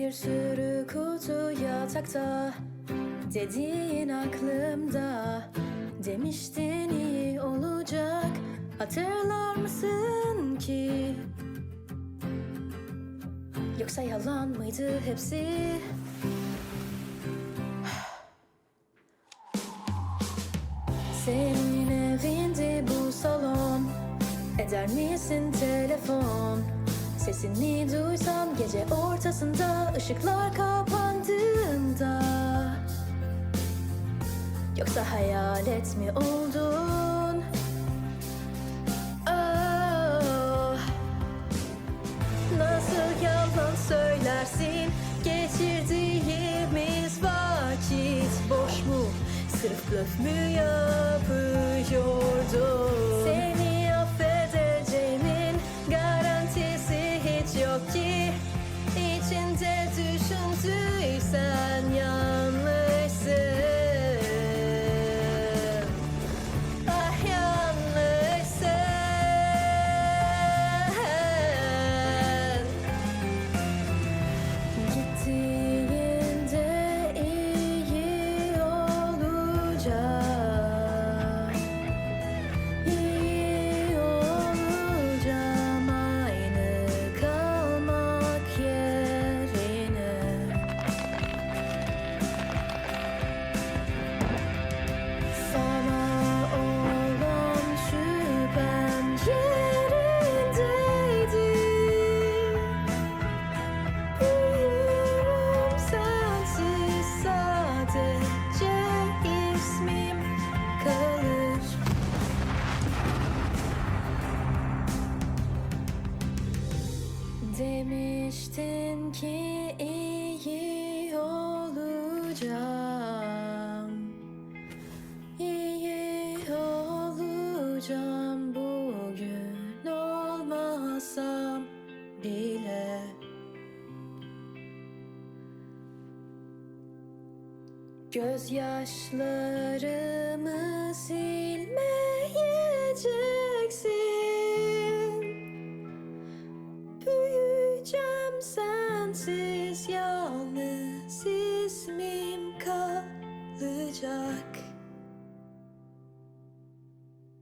Bir sürü kutu yatakta Dediğin aklımda. Demiştin iyi olacak Hatırlar mısın ki? Yoksa yalan mıydı hepsi? Senin evinde bu salon Eder misin telefon Sesini duysam gece ortasında ışıklar kapandığında Yoksa hayalet mi oldun? Oh. Nasıl yalan söylersin Geçirdiğimiz vakit boş mu Sırf blöf mü yapıyordun Seni Demiştin ki iyi olacağım. İyi olacağım bugün olmasam bile. Gözyaşlarımı silmeyeceksin Benim sensiz yalnız ismim kalacak.